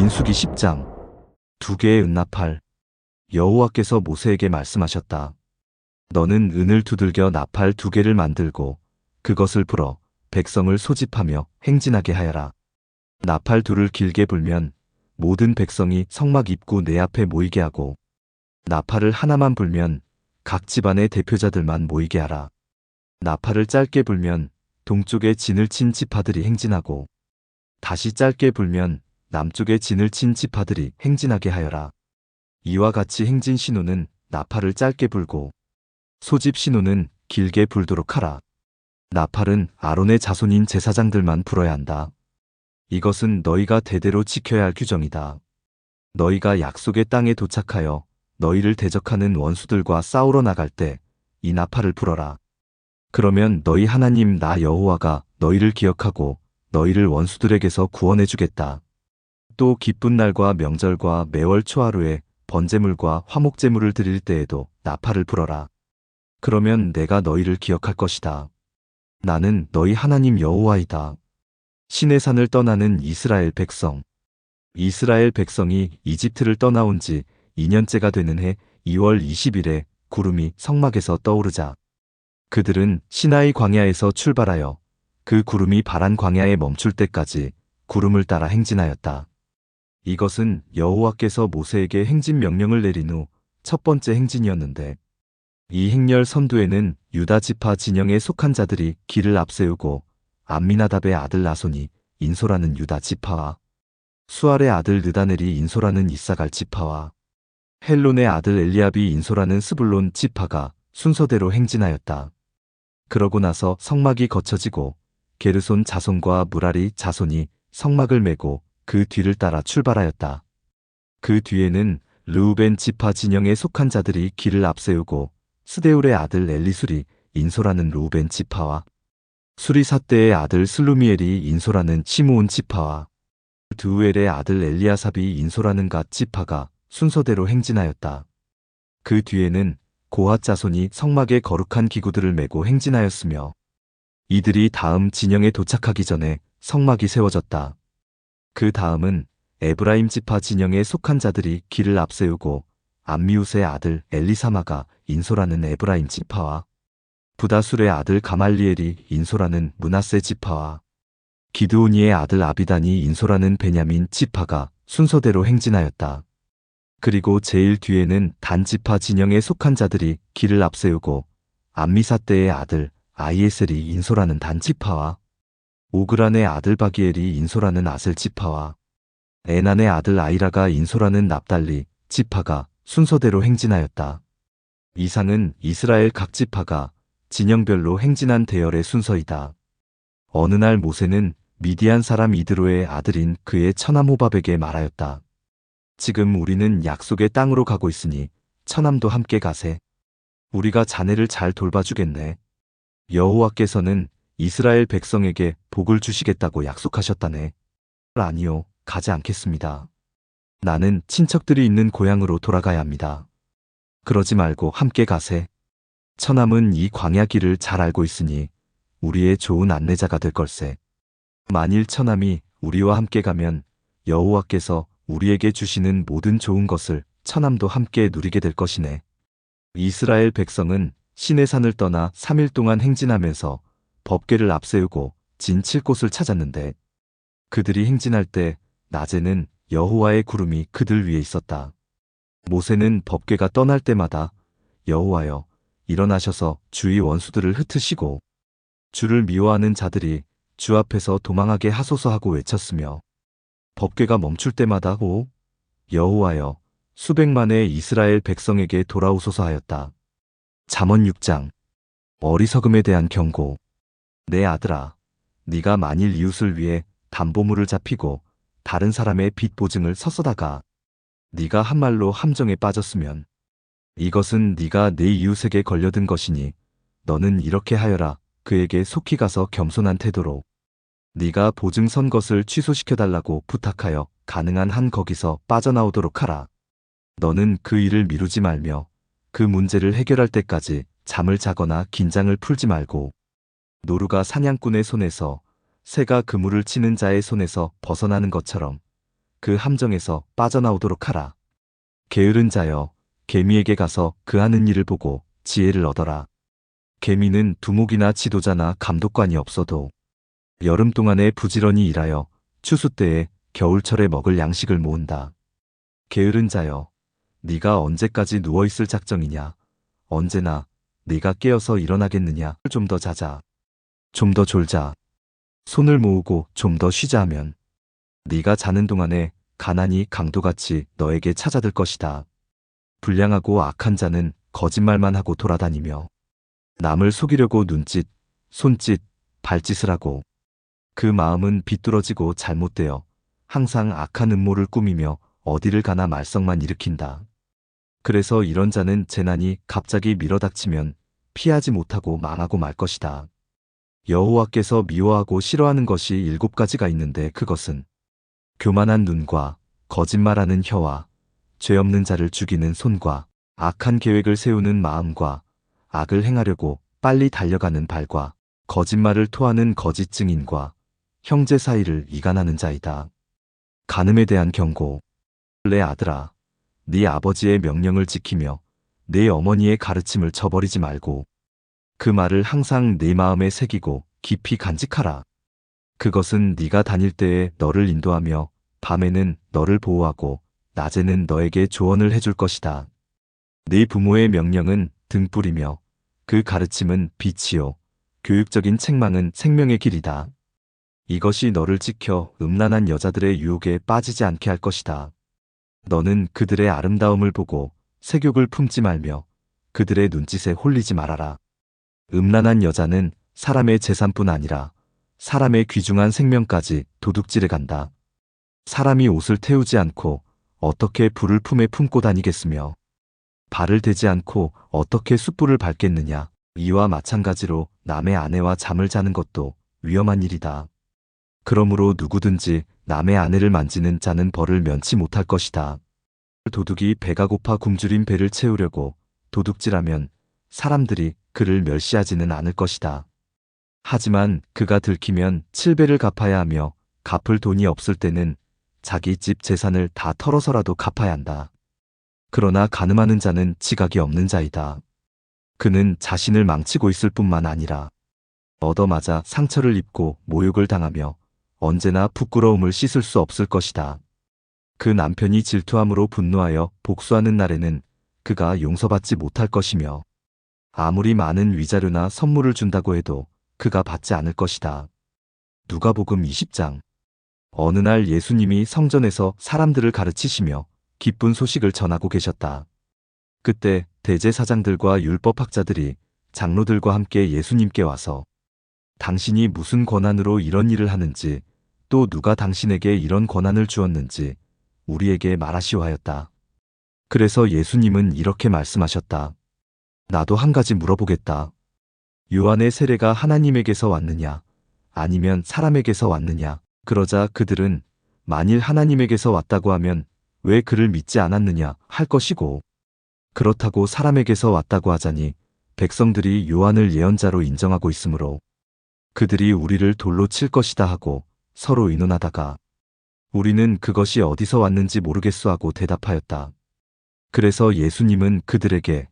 민수기 10장 두 개의 은나팔 여호와께서 모세에게 말씀하셨다. 너는 은을 두들겨 나팔 두 개를 만들고 그것을 불어 백성을 소집하며 행진하게 하여라. 나팔 둘을 길게 불면 모든 백성이 성막 입구 내 앞에 모이게 하고 나팔을 하나만 불면 각 집안의 대표자들만 모이게 하라. 나팔을 짧게 불면 동쪽에 진을 친 지파들이 행진하고 다시 짧게 불면 남쪽에 진을 친 지파들이 행진하게 하여라. 이와 같이 행진 신호는 나팔을 짧게 불고 소집 신호는 길게 불도록 하라. 나팔은 아론의 자손인 제사장들만 불어야 한다. 이것은 너희가 대대로 지켜야 할 규정이다. 너희가 약속의 땅에 도착하여 너희를 대적하는 원수들과 싸우러 나갈 때 이 나팔을 불어라. 그러면 너희 하나님 나 여호와가 너희를 기억하고 너희를 원수들에게서 구원해 주겠다. 또 기쁜 날과 명절과 매월 초하루에 번제물과 화목제물을 드릴 때에도 나팔을 불어라. 그러면 내가 너희를 기억할 것이다. 나는 너희 하나님 여호와이다. 신의 산을 떠나는 이스라엘 백성. 이스라엘 백성이 이집트를 떠나온 지 2년째가 되는 해 2월 20일에 구름이 성막에서 떠오르자 그들은 시나이 광야에서 출발하여 그 구름이 바란 광야에 멈출 때까지 구름을 따라 행진하였다. 이것은 여호와께서 모세에게 행진 명령을 내린 후 첫 번째 행진이었는데 이 행렬 선두에는 유다 지파 진영에 속한 자들이 길을 앞세우고 암미나답의 아들 나손이 인소라는 유다 지파와 수알의 아들 느다넬이 인소라는 이사갈 지파와 헬론의 아들 엘리압이 인소라는 스불론 지파가 순서대로 행진하였다. 그러고 나서 성막이 거쳐지고 게르손 자손과 무라리 자손이 성막을 메고 그 뒤를 따라 출발하였다. 그 뒤에는 르우벤 지파 진영에 속한 자들이 길을 앞세우고 스데울의 아들 엘리술이 인소라는 르우벤 지파와 수리사대의 아들 슬루미엘이 인소라는 시므온 지파와 드우엘의 아들 엘리아삽이 인소라는 갓 지파가 순서대로 행진하였다. 그 뒤에는 고핫 자손이 성막에 거룩한 기구들을 메고 행진하였으며 이들이 다음 진영에 도착하기 전에 성막이 세워졌다. 그 다음은 에브라임 지파 진영에 속한 자들이 길을 앞세우고 암미우스의 아들 엘리사마가 인소라는 에브라임 지파와 부다술의 아들 가말리엘이 인소라는 문하세 지파와 기드오니의 아들 아비단이 인소라는 베냐민 지파가 순서대로 행진하였다. 그리고 제일 뒤에는 단지파 진영에 속한 자들이 길을 앞세우고 암미사 때의 아들 아이에셀이 인소라는 단지파와 오그란의 아들 바기엘이 인소라는 아셀 지파와 에난의 아들 아이라가 인소라는 납달리 지파가 순서대로 행진하였다. 이상은 이스라엘 각 지파가 진영별로 행진한 대열의 순서이다. 어느 날 모세는 미디안 사람 이드로의 아들인 그의 처남 호밥에게 말하였다. 지금 우리는 약속의 땅으로 가고 있으니 처남도 함께 가세. 우리가 자네를 잘 돌봐주겠네. 여호와께서는 이스라엘 백성에게 복을 주시겠다고 약속하셨다네. 아니요, 가지 않겠습니다. 나는 친척들이 있는 고향으로 돌아가야 합니다. 그러지 말고 함께 가세. 처남은 이 광야 길을 잘 알고 있으니 우리의 좋은 안내자가 될 걸세. 만일 처남이 우리와 함께 가면 여호와께서 우리에게 주시는 모든 좋은 것을 처남도 함께 누리게 될 것이네. 이스라엘 백성은 신의 산을 떠나 3일 동안 행진하면서 법궤를 앞세우고 진칠 곳을 찾았는데 그들이 행진할 때 낮에는 여호와의 구름이 그들 위에 있었다. 모세는 법궤가 떠날 때마다 여호와여 일어나셔서 주의 원수들을 흩으시고 주를 미워하는 자들이 주 앞에서 도망하게 하소서 하고 외쳤으며 법궤가 멈출 때마다 오 여호와여 수백만의 이스라엘 백성에게 돌아오소서 하였다. 잠언 6장 어리석음에 대한 경고 내 아들아 네가 만일 이웃을 위해 담보물을 잡히고 다른 사람의 빚 보증을 섰어다가 네가 한 말로 함정에 빠졌으면 이것은 네가 내 이웃에게 걸려든 것이니 너는 이렇게 하여라 그에게 속히 가서 겸손한 태도로 네가 보증 선 것을 취소시켜 달라고 부탁하여 가능한 한 거기서 빠져나오도록 하라. 너는 그 일을 미루지 말며 그 문제를 해결할 때까지 잠을 자거나 긴장을 풀지 말고 노루가 사냥꾼의 손에서 새가 그물을 치는 자의 손에서 벗어나는 것처럼 그 함정에서 빠져나오도록 하라. 게으른 자여, 개미에게 가서 그 하는 일을 보고 지혜를 얻어라. 개미는 두목이나 지도자나 감독관이 없어도 여름 동안에 부지런히 일하여 추수 때에 겨울철에 먹을 양식을 모은다. 게으른 자여, 네가 언제까지 누워 있을 작정이냐? 언제나 네가 깨어서 일어나겠느냐? 좀 더 자자. 좀 더 졸자. 손을 모으고 좀 더 쉬자 하면 네가 자는 동안에 가난이 강도같이 너에게 찾아들 것이다. 불량하고 악한 자는 거짓말만 하고 돌아다니며 남을 속이려고 눈짓, 손짓, 발짓을 하고 그 마음은 비뚤어지고 잘못되어 항상 악한 음모를 꾸미며 어디를 가나 말썽만 일으킨다. 그래서 이런 자는 재난이 갑자기 밀어닥치면 피하지 못하고 망하고 말 것이다. 여호와께서 미워하고 싫어하는 것이 일곱 가지가 있는데 그것은 교만한 눈과 거짓말하는 혀와 죄 없는 자를 죽이는 손과 악한 계획을 세우는 마음과 악을 행하려고 빨리 달려가는 발과 거짓말을 토하는 거짓 증인과 형제 사이를 이간하는 자이다. 간음에 대한 경고. 내 아들아, 네 아버지의 명령을 지키며 내 어머니의 가르침을 저버리지 말고 그 말을 항상 네 마음에 새기고 깊이 간직하라. 그것은 네가 다닐 때에 너를 인도하며 밤에는 너를 보호하고 낮에는 너에게 조언을 해줄 것이다. 네 부모의 명령은 등불이며 그 가르침은 빛이요. 교육적인 책망은 생명의 길이다. 이것이 너를 지켜 음란한 여자들의 유혹에 빠지지 않게 할 것이다. 너는 그들의 아름다움을 보고 색욕을 품지 말며 그들의 눈짓에 홀리지 말아라. 음란한 여자는 사람의 재산뿐 아니라 사람의 귀중한 생명까지 도둑질해 간다. 사람이 옷을 태우지 않고 어떻게 불을 품에 품고 다니겠으며 발을 대지 않고 어떻게 숯불을 밟겠느냐. 이와 마찬가지로 남의 아내와 잠을 자는 것도 위험한 일이다. 그러므로 누구든지 남의 아내를 만지는 자는 벌을 면치 못할 것이다. 도둑이 배가 고파 굶주린 배를 채우려고 도둑질하면 사람들이 그를 멸시하지는 않을 것이다. 하지만 그가 들키면 칠배를 갚아야 하며 갚을 돈이 없을 때는 자기 집 재산을 다 털어서라도 갚아야 한다. 그러나 가늠하는 자는 지각이 없는 자이다. 그는 자신을 망치고 있을 뿐만 아니라 얻어맞아 상처를 입고 모욕을 당하며 언제나 부끄러움을 씻을 수 없을 것이다. 그 남편이 질투함으로 분노하여 복수하는 날에는 그가 용서받지 못할 것이며 아무리 많은 위자료나 선물을 준다고 해도 그가 받지 않을 것이다. 누가복음 20장 어느 날 예수님이 성전에서 사람들을 가르치시며 기쁜 소식을 전하고 계셨다. 그때 대제사장들과 율법학자들이 장로들과 함께 예수님께 와서 당신이 무슨 권한으로 이런 일을 하는지 또 누가 당신에게 이런 권한을 주었는지 우리에게 말하시오 하였다. 그래서 예수님은 이렇게 말씀하셨다. 나도 한 가지 물어보겠다. 요한의 세례가 하나님에게서 왔느냐, 아니면 사람에게서 왔느냐. 그러자 그들은 만일 하나님에게서 왔다고 하면 왜 그를 믿지 않았느냐 할 것이고, 그렇다고 사람에게서 왔다고 하자니 백성들이 요한을 예언자로 인정하고 있으므로 그들이 우리를 돌로 칠 것이다 하고 서로 의논하다가 우리는 그것이 어디서 왔는지 모르겠소 하고 대답하였다. 그래서 예수님은 그들에게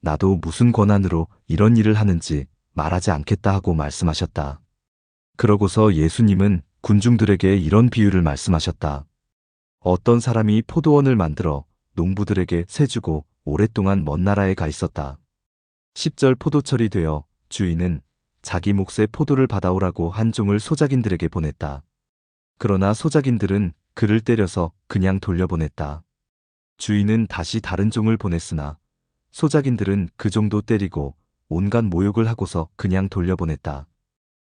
나도 무슨 권한으로 이런 일을 하는지 말하지 않겠다 하고 말씀하셨다. 그러고서 예수님은 군중들에게 이런 비유를 말씀하셨다. 어떤 사람이 포도원을 만들어 농부들에게 세주고 오랫동안 먼 나라에 가 있었다. 10절 포도철이 되어 주인은 자기 몫의 포도를 받아오라고 한 종을 소작인들에게 보냈다. 그러나 소작인들은 그를 때려서 그냥 돌려보냈다. 주인은 다시 다른 종을 보냈으나 소작인들은 그 종도 때리고 온갖 모욕을 하고서 그냥 돌려보냈다.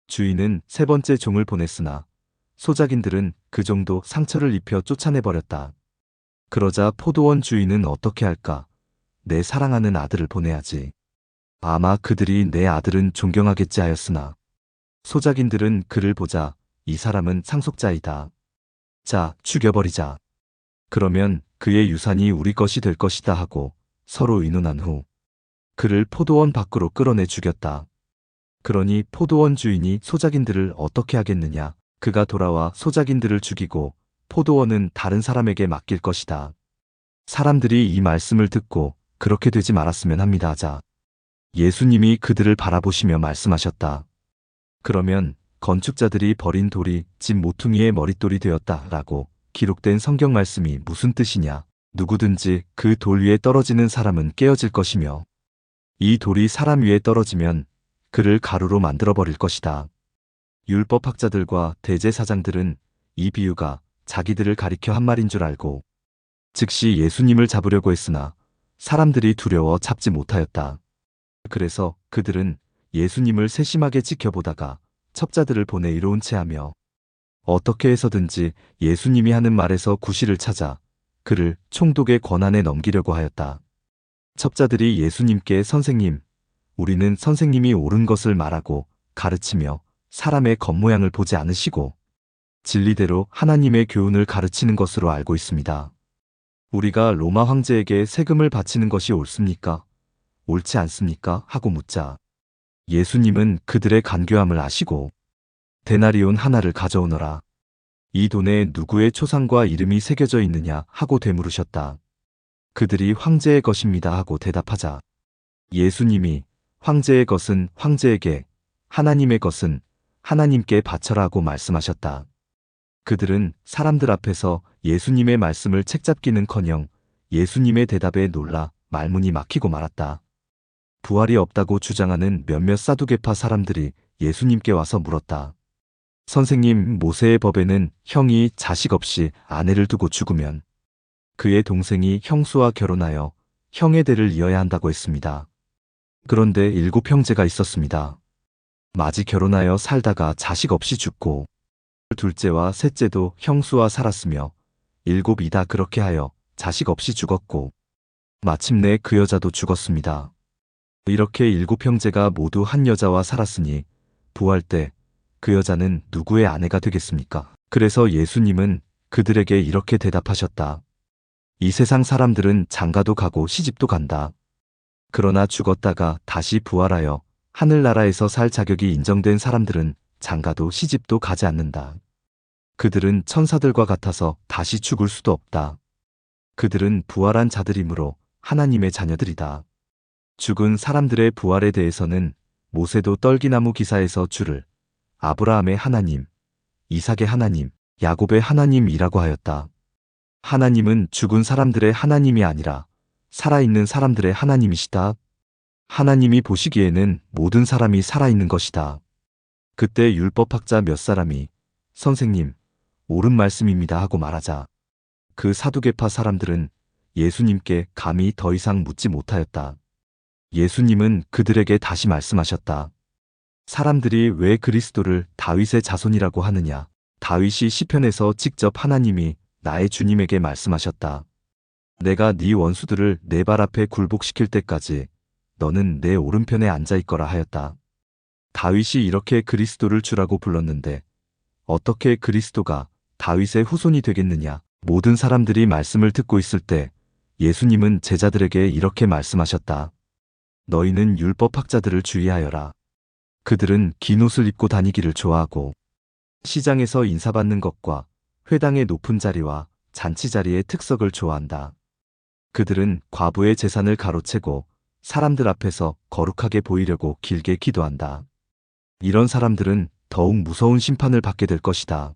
주인은 세 번째 종을 보냈으나 소작인들은 그 종도 상처를 입혀 쫓아내버렸다. 그러자 포도원 주인은 어떻게 할까? 내 사랑하는 아들을 보내야지. 아마 그들이 내 아들은 존경하겠지 하였으나 소작인들은 그를 보자 이 사람은 상속자이다. 자, 죽여버리자. 그러면 그의 유산이 우리 것이 될 것이다 하고 서로 의논한 후 그를 포도원 밖으로 끌어내 죽였다. 그러니 포도원 주인이 소작인들을 어떻게 하겠느냐? 그가 돌아와 소작인들을 죽이고 포도원은 다른 사람에게 맡길 것이다. 사람들이 이 말씀을 듣고 그렇게 되지 말았으면 합니다 하자. 예수님이 그들을 바라보시며 말씀하셨다. 그러면 건축자들이 버린 돌이 집 모퉁이의 머릿돌이 되었다 라고 기록된 성경 말씀이 무슨 뜻이냐. 누구든지 그 돌 위에 떨어지는 사람은 깨어질 것이며 이 돌이 사람 위에 떨어지면 그를 가루로 만들어 버릴 것이다. 율법학자들과 대제사장들은 이 비유가 자기들을 가리켜 한 말인 줄 알고 즉시 예수님을 잡으려고 했으나 사람들이 두려워 잡지 못하였다. 그래서 그들은 예수님을 세심하게 지켜보다가 첩자들을 보내 이로운 채하며 어떻게 해서든지 예수님이 하는 말에서 구실을 찾아 그를 총독의 권한에 넘기려고 하였다. 첩자들이 예수님께 선생님, 우리는 선생님이 옳은 것을 말하고 가르치며 사람의 겉모양을 보지 않으시고 진리대로 하나님의 교훈을 가르치는 것으로 알고 있습니다. 우리가 로마 황제에게 세금을 바치는 것이 옳습니까? 옳지 않습니까? 하고 묻자 예수님은 그들의 간교함을 아시고 데나리온 하나를 가져오너라. 이 돈에 누구의 초상과 이름이 새겨져 있느냐 하고 되물으셨다. 그들이 황제의 것입니다 하고 대답하자 예수님이 황제의 것은 황제에게 하나님의 것은 하나님께 바쳐라고 말씀하셨다. 그들은 사람들 앞에서 예수님의 말씀을 책잡기는커녕 예수님의 대답에 놀라 말문이 막히고 말았다. 부활이 없다고 주장하는 몇몇 사두개파 사람들이 예수님께 와서 물었다. 선생님, 모세의 법에는 형이 자식 없이 아내를 두고 죽으면 그의 동생이 형수와 결혼하여 형의 대를 이어야 한다고 했습니다. 그런데 일곱 형제가 있었습니다. 마지 결혼하여 살다가 자식 없이 죽고 둘째와 셋째도 형수와 살았으며 일곱이 다 그렇게 하여 자식 없이 죽었고 마침내 그 여자도 죽었습니다. 이렇게 일곱 형제가 모두 한 여자와 살았으니 부활 때 그 여자는 누구의 아내가 되겠습니까? 그래서 예수님은 그들에게 이렇게 대답하셨다. 이 세상 사람들은 장가도 가고 시집도 간다. 그러나 죽었다가 다시 부활하여 하늘나라에서 살 자격이 인정된 사람들은 장가도 시집도 가지 않는다. 그들은 천사들과 같아서 다시 죽을 수도 없다. 그들은 부활한 자들이므로 하나님의 자녀들이다. 죽은 사람들의 부활에 대해서는 모세도 떨기나무 기사에서 주를 아브라함의 하나님, 이삭의 하나님, 야곱의 하나님이라고 하였다. 하나님은 죽은 사람들의 하나님이 아니라 살아있는 사람들의 하나님이시다. 하나님이 보시기에는 모든 사람이 살아있는 것이다. 그때 율법학자 몇 사람이 선생님, 옳은 말씀입니다 하고 말하자 그 사두개파 사람들은 예수님께 감히 더 이상 묻지 못하였다. 예수님은 그들에게 다시 말씀하셨다. 사람들이 왜 그리스도를 다윗의 자손이라고 하느냐? 다윗이 시편에서 직접 하나님이 나의 주님에게 말씀하셨다. 내가 네 원수들을 내 발 앞에 굴복시킬 때까지 너는 내 오른편에 앉아 있거라 하였다. 다윗이 이렇게 그리스도를 주라고 불렀는데 어떻게 그리스도가 다윗의 후손이 되겠느냐? 모든 사람들이 말씀을 듣고 있을 때 예수님은 제자들에게 이렇게 말씀하셨다. 너희는 율법학자들을 주의하여라. 그들은 긴 옷을 입고 다니기를 좋아하고 시장에서 인사받는 것과 회당의 높은 자리와 잔치 자리의 특석을 좋아한다. 그들은 과부의 재산을 가로채고 사람들 앞에서 거룩하게 보이려고 길게 기도한다. 이런 사람들은 더욱 무서운 심판을 받게 될 것이다.